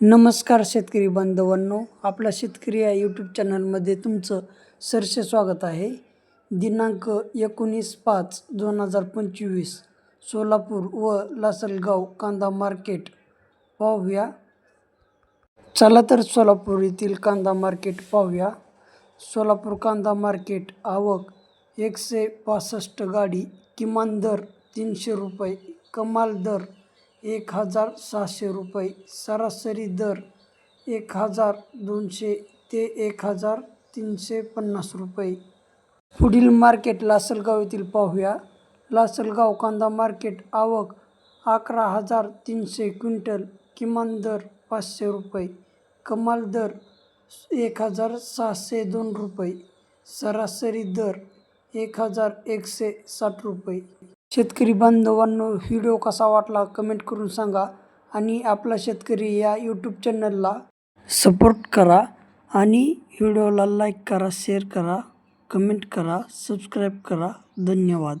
नमस्कार शेतकरी बांधवांनो आपला शेतकरी या यूट्यूब चॅनलमध्ये तुमचं सरसे स्वागत आहे. दिनांक एकोणीस पाच दोन हजार पंचवीस सोलापूर व लासलगाव कांदा मार्केट पाहूया. चला तर सोलापूर येथील कांदा मार्केट पाहूया. सोलापूर कांदा मार्केट आवक एकशे पासष्ट गाडी किमान दर तीनशे रुपये कमाल दर एक हजार सहाशे रुपये. सरासरी दर एक हजार दोनशे ते एक हजार तीनशे पन्नास रुपये. पुढील मार्केट लासलगाव येथील पाहूया. लासलगाव कांदा मार्केट आवक अकरा हजार तीनशे क्विंटल किमान दर पाचशे रुपये. कमाल दर एक हजार सहाशे दोन रुपये. सरासरी दर एक हजार एकशे साठ रुपये. शेतकरी बांधवांनो व्हिडिओ कसा वाटला कमेंट करून सांगा आणि आपला शेतकरी या यूट्यूब चॅनलला सपोर्ट करा आणि व्हिडिओला लाईक करा शेअर करा कमेंट करा सबस्क्राईब करा. धन्यवाद.